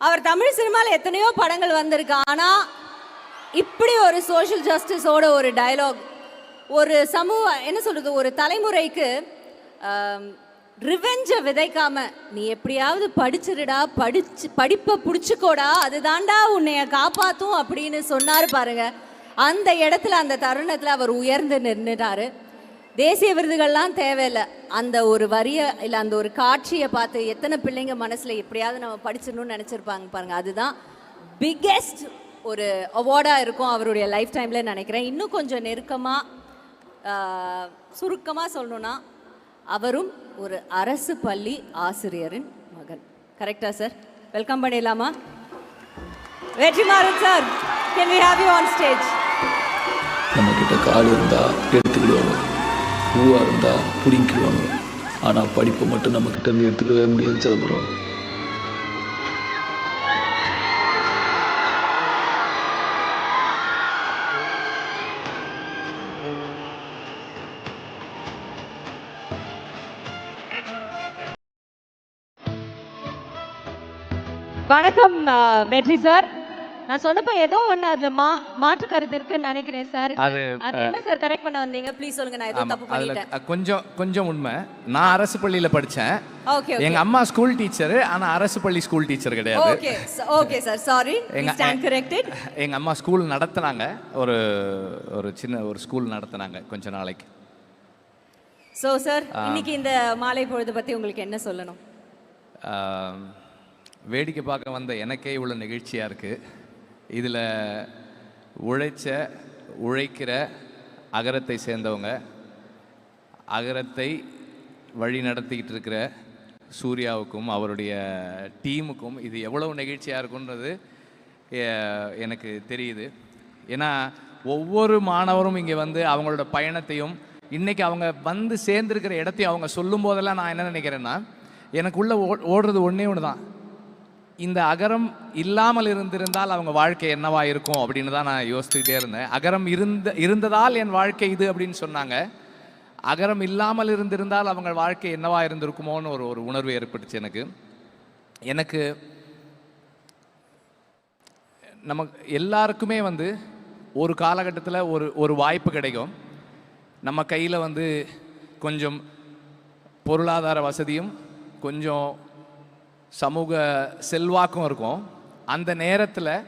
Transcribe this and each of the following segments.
அவர் தமிழ் சினிமாவில் எத்தனையோ படங்கள் வந்திருக்கு. ஆனால் இப்படி ஒரு சோஷியல் ஜஸ்டிஸோட ஒரு டயலாக் ஒரு சமூக என்ன சொல்கிறது ஒரு தலைமுறைக்கு ரிவெஞ்சை விதைக்காம நீ எப்படியாவது படிச்சிருடா படிச்சு படிப்பை பிடிச்சிக்கோடா அதுதான்டா உன்னைய காப்பாற்றும் அப்படின்னு சொன்னார் பாருங்க. அந்த இடத்துல அந்த தருணத்தில் அவர் உயர்ந்து நின்றுட்டாரு தேசிய விருதுகள்லாம் தேவையில்லை. அந்த ஒரு வரியை இல்லை அந்த ஒரு காட்சியை பார்த்து எத்தனை பிள்ளைங்க மனசில் எப்படியாவது நம்ம படிச்சிடணும்னு நினச்சிருப்பாங்க பாருங்கள் அதுதான் பிக்கெஸ்ட் ஒரு அவார்டாக இருக்கும் அவருடைய லைஃப் டைமில் நினைக்கிறேன். இன்னும் கொஞ்சம் நெருக்கமாக சுருக்கமாக சொல்லணும்னா அவரும் ஒரு அரசு பள்ளி ஆசிரியரின் மகன். கரெக்டா சார் வெல்கம் பண்ணிடலாமா? Vetrimaaran sir can we have you on stage நம்ம கிட்ட கால் இருந்தா எடுத்துக்கிடுவாங்க பூவாக இருந்தால் பிடிங்கிடுவாங்க. ஆனால் படிப்பை மட்டும் நம்மக்கிட்ட இருந்து எடுத்துக்கவே முடியாது சிதம்பரம். வணக்கம் ஆ, வெற்றி சார். நான் சொன்னப்ப ஏதோ ஒண்ணு அது மா மாற்று கருத்து இருக்குன்னு நினைக்கிறேன் சார். அது அது என்ன சார் கரெக்ட் பண்ண வந்தீங்க? ப்ளீஸ் சொல்லுங்க நான் ஏதோ தப்பு அதுல பண்ணிட்டேன். கொஞ்சம் கொஞ்சம் உண்மை. நான் அரசு பள்ளியில படிச்சேன். ஓகே ஓகே எங்க அம்மா ஸ்கூல் டீச்சர் ஆனா அரசு பள்ளி ஸ்கூல் டீச்சர் கிடையாது. ஓகே ஓகே சார் சாரி எங்க ஸ்டாண்ட் கரெக்டட் எங்க அம்மா ஸ்கூல் நடத்துனாங்க. ஒரு ஒரு சின்ன ஒரு ஸ்கூல் நடத்துனாங்க கொஞ்ச நாளைக்கு. சோ சார் இன்னைக்கு இந்த மாலை பொழுது பத்தி உங்களுக்கு என்ன சொல்லணும்? ஆம், வேடிக்கை பார்க்க வந்த எனக்கே இவ்வளோ நெகிழ்ச்சியாக இருக்குது இதில் உழைச்ச உழைக்கிற அகரத்தை சேர்ந்தவங்க அகரத்தை வழி நடத்திக்கிட்டு இருக்கிற சூர்யாவுக்கும் அவருடைய டீமுக்கும் இது எவ்வளவு நெகிழ்ச்சியாக இருக்குன்றது எனக்கு தெரியுது. ஏன்னா ஒவ்வொரு மாணவரும் இங்கே வந்து அவங்களோட பயணத்தையும் இன்றைக்கி அவங்க வந்து சேர்ந்துருக்கிற இடத்தையும் அவங்க சொல்லும் போதெல்லாம் நான் என்ன நினைக்கிறேன்னா எனக்குள்ளே ஓ- ஓடுறது ஒன்றே ஒன்று தான் இந்த அகரம் இல்லாமல் இருந்திருந்தால் அவங்க வாழ்க்கை என்னவா இருக்கும் அப்படின்னு தான் நான் யோசிச்சுக்கிட்டே இருந்தேன். அகரம் இருந்த இருந்ததால் என் வாழ்க்கை இது அப்படின்னு சொன்னாங்க. அகரம் இல்லாமல் இருந்திருந்தால் அவங்க வாழ்க்கை என்னவா இருந்திருக்குமோன்னு ஒரு ஒரு உணர்வு ஏற்பட்டுச்சு எனக்கு. எனக்கு நமக்கு எல்லாருக்குமே வந்து ஒரு காலகட்டத்தில் ஒரு ஒரு வாய்ப்பு கிடைக்கும். நம்ம கையில் வந்து கொஞ்சம் பொருளாதார வசதியும் கொஞ்சம் சமூக செல்வாக்கும் இருக்கும். அந்த நேரத்தில்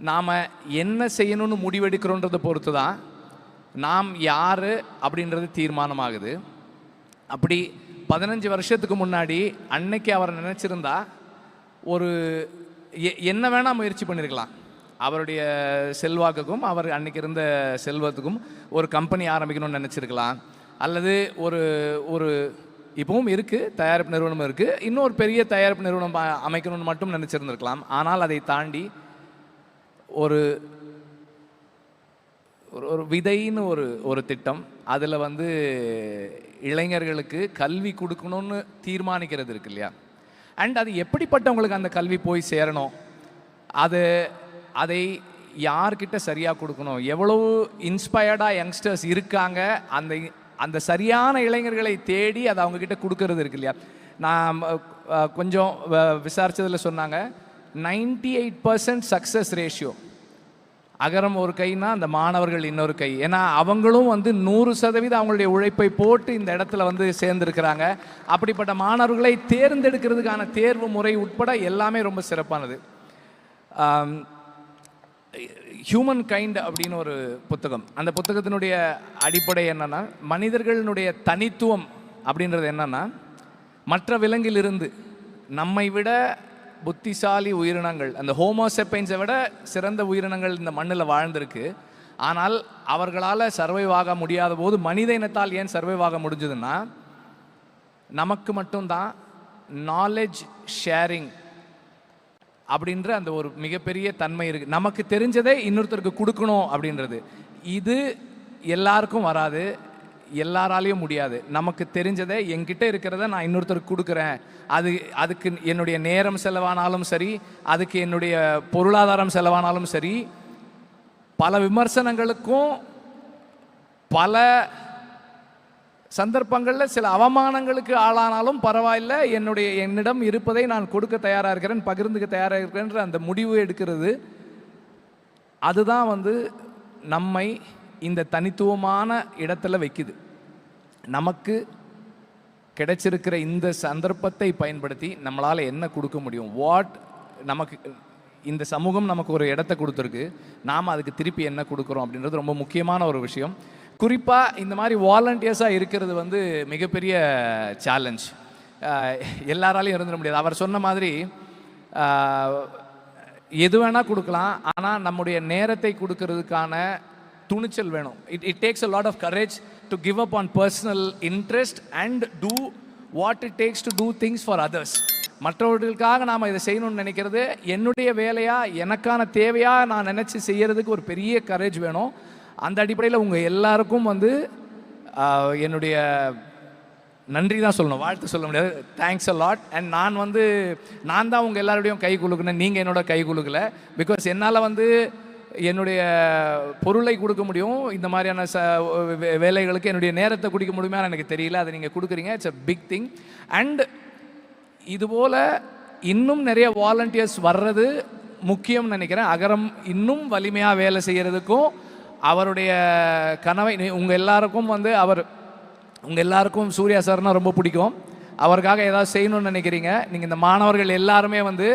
நாம் என்ன செய்யணும்னு முடிவெடுக்கிறோன்றதை பொறுத்து தான் நாம் யார் அப்படின்றது தீர்மானமாகுது. அப்படி பதினஞ்சு வருஷத்துக்கு முன்னாடி அன்னைக்கு அவர் நினச்சிருந்தா ஒரு எ- என்ன வேணால் முயற்சி பண்ணியிருக்கலாம் அவருடைய செல்வாக்குக்கும் அவர் அன்னைக்கு இருந்த செல்வத்துக்கும் ஒரு கம்பெனி ஆரம்பிக்கணும்னு நினச்சிருக்கலாம். அல்லது ஒரு ஒரு இப்பவும் இருக்குது தயாரிப்பு நிறுவனம் இருக்குது இன்னொரு பெரிய தயாரிப்பு நிறுவனம் அமைக்கணும்னு மட்டும் நினச்சிருந்துருக்கலாம். ஆனால் அதை தாண்டி ஒரு ஒரு ஒரு விதைன்னு ஒரு ஒரு திட்டம் அதில் வந்து இளைஞர்களுக்கு கல்வி கொடுக்கணும்னு தீர்மானிக்கிறது இருக்கு இல்லையா? அண்ட் அது எப்படிப்பட்டவங்களுக்கு அந்த கல்வி போய் சேரணும்? அது அதை யார்கிட்ட சரியாக கொடுக்கணும்? எவ்வளவு இன்ஸ்பயர்டாக யங்ஸ்டர்ஸ் இருக்காங்க? அந்த அந்த சரியான இளைஞர்களை தேடி அதை அவங்கக்கிட்ட கொடுக்கறது இருக்கு இல்லையா? நான் கொஞ்சம் விசாரித்ததில் சொன்னாங்க 98% eight percent success ratio Agaram ஒரு கைனா அந்த மாணவர்கள் இன்னொரு கை. ஏன்னா அவங்களும் வந்து நூறு சதவீதம் அவங்களுடைய உழைப்பை போட்டு இந்த இடத்துல வந்து சேர்ந்துருக்கிறாங்க. அப்படிப்பட்ட மாணவர்களை தேர்ந்தெடுக்கிறதுக்கான தேர்வு முறை உட்பட எல்லாமே ரொம்ப சிறப்பானது. ஹியூமன் கைண்ட் அப்படின்னு ஒரு புத்தகம். அந்த புத்தகத்தினுடைய அடிப்படை என்னன்னா மனிதர்களுடைய தனித்துவம் அப்படின்றது என்னன்னா மற்ற விலங்கிலிருந்து நம்மை விட புத்திசாலி உயிரினங்கள் அந்த ஹோமோசெப்பைன்ஸை விட சிறந்த உயிரினங்கள் இந்த மண்ணில் வாழ்ந்திருக்கு. ஆனால் அவர்களால் சர்வைவ் ஆக முடியாத போது மனித இனத்தால் ஏன் சர்வைவ் ஆக முடிஞ்சதுன்னா நமக்கு மட்டும்தான் நாலேஜ் ஷேரிங் அப்படின்ற அந்த ஒரு மிகப்பெரிய தன்மை இருக்குது நமக்கு தெரிஞ்சதை இன்னொருத்தருக்கு கொடுக்கணும் அப்படின்றது. இது எல்லாருக்கும் வராது. எல்லாராலையும் முடியாது. நமக்கு தெரிஞ்சதை என்கிட்ட இருக்கிறத நான் இன்னொருத்தருக்கு கொடுக்குறேன். அது அதுக்கு என்னுடைய நேரம் செலவானாலும் சரி அதுக்கு என்னுடைய பொருளாதாரம் செலவானாலும் சரி பல விமர்சனங்களுக்கும் பல சந்தர்ப்பங்களில் சில அவமானங்களுக்கு ஆளானாலும் பரவாயில்ல. என்னுடைய என்னிடம் இருப்பதை நான் கொடுக்க தயாராக இருக்கிறேன் பகிர்ந்துக்க தயாராக இருக்கிறேன்ற அந்த முடிவு எடுக்கிறது. அதுதான் வந்து நம்மை இந்த தனித்துவமான இடத்துல வைக்குது. நமக்கு கிடைச்சிருக்கிற இந்த சந்தர்ப்பத்தை பயன்படுத்தி நம்மளால் என்ன கொடுக்க முடியும்? வாட் நமக்கு இந்த சமூகம் நமக்கு ஒரு இடத்த கொடுத்துருக்கு. நாம் அதுக்கு திருப்பி என்ன கொடுக்குறோம் அப்படின்றது ரொம்ப முக்கியமான ஒரு விஷயம். குறிப்பாக இந்த மாதிரி வாலண்டியர்ஸாக இருக்கிறது வந்து மிகப்பெரிய சேலஞ்ச் எல்லாராலையும் இருந்துட முடியாது. அவர் சொன்ன மாதிரி எது வேணால் கொடுக்கலாம். ஆனால் நம்முடைய நேரத்தை கொடுக்கறதுக்கான துணிச்சல் வேணும். It it takes a lot of courage to give up on personal interest and do what it takes to do things for others மற்றவர்களுக்காக நாம் இதை செய்யணும்னு நினைக்கிறது என்னுடைய வேலையாக எனக்கான தேவையாக நான் நினச்சி செய்கிறதுக்கு ஒரு பெரிய கரேஜ் வேணும். அந்த அடிப்படையில் உங்கள் எல்லாருக்கும் வந்து என்னுடைய நன்றி தான் சொல்லணும். வாழ்த்து சொல்ல முடியாது. தேங்க்ஸ் அ லாட் அண்ட் நான் வந்து நான் தான் உங்கள் எல்லாருடையும் கை குலுக்குனேன். நீங்கள் என்னோட கை குலுக்கல. பிகாஸ் என்னால் வந்து என்னுடைய பொருளை கொடுக்க முடியும். இந்த மாதிரியான ச வே- வேலைகளுக்கு என்னுடைய நேரத்தை குடிக்க முடியுமா எனக்கு தெரியல. அதை நீங்கள் கொடுக்குறீங்க. It's a big thing and இதுபோல் இன்னும் நிறைய வாலண்டியர்ஸ் வர்றது முக்கியம்னு நினைக்கிறேன். அகரம் இன்னும் வலிமையாக வேலை செய்கிறதுக்கும் அவருடைய கனவை உங்கள் எல்லாருக்கும் வந்து அவர் உங்கள் எல்லாருக்கும் சூர்யா சார்னால் ரொம்ப பிடிக்கும். அவருக்காக ஏதாவது செய்யணும்னு நினைக்கிறீங்க. நீங்கள் இந்த மாணவர்கள் எல்லாருமே வந்து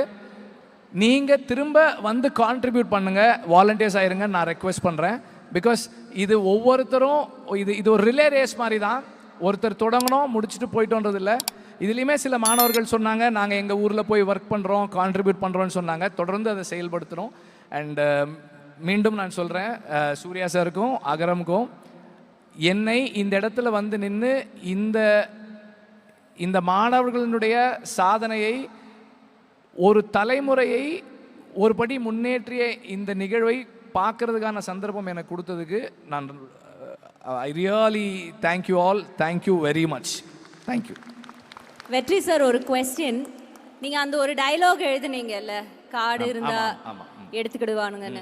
நீங்கள் திரும்ப வந்து கான்ட்ரிபியூட் பண்ணுங்கள் வாலண்டியர்ஸ் ஆயிருங்க நான் ரெக்வெஸ்ட் பண்ணுறேன் பிகாஸ் இது ஒவ்வொருத்தரும் இது இது ஒரு ரிலே ரேஸ் மாதிரி தான் ஒருத்தர் தொடங்கணும் முடிச்சுட்டு போயிட்டோன்றது இல்லை. இதுலேயுமே சில மாணவர்கள் சொன்னாங்க நாங்கள் எங்கள் ஊரில் போய் ஒர்க் பண்ணுறோம் கான்ட்ரிபியூட் பண்ணுறோன்னு சொன்னாங்க. தொடர்ந்து அதை செயல்படுத்துகிறோம் அண்ட் மீண்டும் நான் சொல்கிறேன் சூர்யா சாருக்கும் அகரமுக்கும் என்னை இந்த இடத்துல வந்து நின்று இந்த இந்த மாணவர்களுடைய சாதனையை ஒரு தலைமுறையை ஒரு படி முன்னேற்றிய இந்த நிகழ்வை பார்க்கறதுக்கான சந்தர்ப்பம் எனக்கு கொடுத்ததுக்கு நான் I really thank you all thank you very much thank you Vetri sir ஒரு கொஸ்டின் நீங்க அந்த ஒரு டயலாக் எழுதுனீங்கல்ல? காடு இருந்தா ஆமா, எடுத்துக்கிடுவானுங்கன்னு.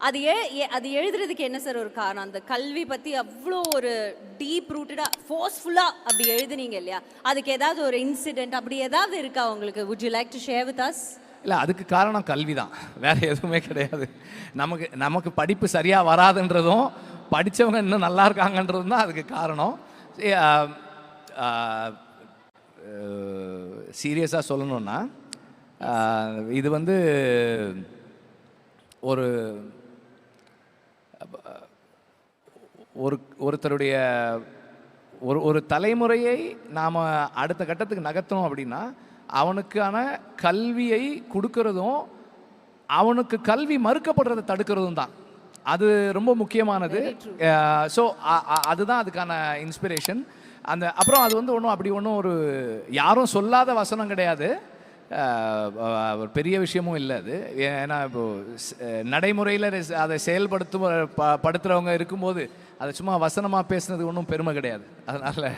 அது ஏ எ- அது எழுதுறதுக்கு என்ன சார் ஒரு காரணம்? அந்த கல்வி பத்தி அவ்வளோ ஒரு டீப் ரூட்டடா ஃபோர்ஸ்ஃபுல்லா அப்படி எழுதுனீங்க இல்லையா? அதுக்கு ஏதாவது ஒரு இன்சிடென்ட் அப்படி ஏதாவது இருக்கா உங்களுக்கு? Would you like to share with us இல்லை அதுக்கு காரணம் கல்வி தான் வேற எதுவுமே கிடையாது. நமக்கு நமக்கு படிப்பு சரியாக வராதுன்றதும் படித்தவங்க இன்னும் நல்லா இருக்காங்கன்றதும் தான் அதுக்கு காரணம். சீரியஸாக சொல்லணுன்னா இது வந்து ஒரு ஒரு ஒருத்தருடைய ஒரு ஒரு தலைமுறையை நாம் அடுத்த கட்டத்துக்கு நகர்த்தணும் அப்படின்னா அவனுக்கான கல்வியை கொடுக்கறதும் அவனுக்கு கல்வி மறுக்கப்படுறதை தடுக்கிறதும் தான். அது ரொம்ப முக்கியமானது. ஸோ அதுதான் அதுக்கான இன்ஸ்பிரேஷன் அந்த அப்புறம் அது வந்து ஒன்றும் அப்படி ஒன்றும் ஒரு யாரும் சொல்லாத வசனம் கிடையாது. ஒரு பெரிய விஷயமும் இல்லை அது. ஏன்னா இப்போ நடைமுறையில் அதை செயல்படுத்தும் ப- படுத்துறவங்க இருக்கும்போது அதை சும்மா வசனமாக பேசுனது ஒன்றும் பெருமை கிடையாது. அதனால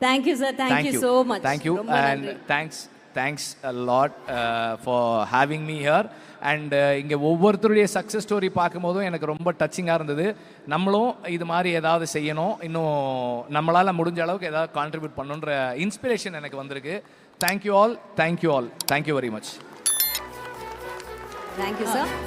thank you sir thank you so much thanks a lot uh, for having me here. And uh, இங்கே ஒவ்வொருத்தருடைய சக்ஸஸ் ஸ்டோரி பார்க்கும்போதும் எனக்கு ரொம்ப டச்சிங்காக இருந்தது. நம்மளும் இது மாதிரி ஏதாவது செய்யணும். இன்னும் நம்மளால் முடிஞ்ச அளவுக்கு ஏதாவது கான்ட்ரிபியூட் பண்ணுன்ற இன்ஸ்பிரேஷன் எனக்கு வந்திருக்கு. Thank you all. Thank you all. Thank you very much. Thank you, sir.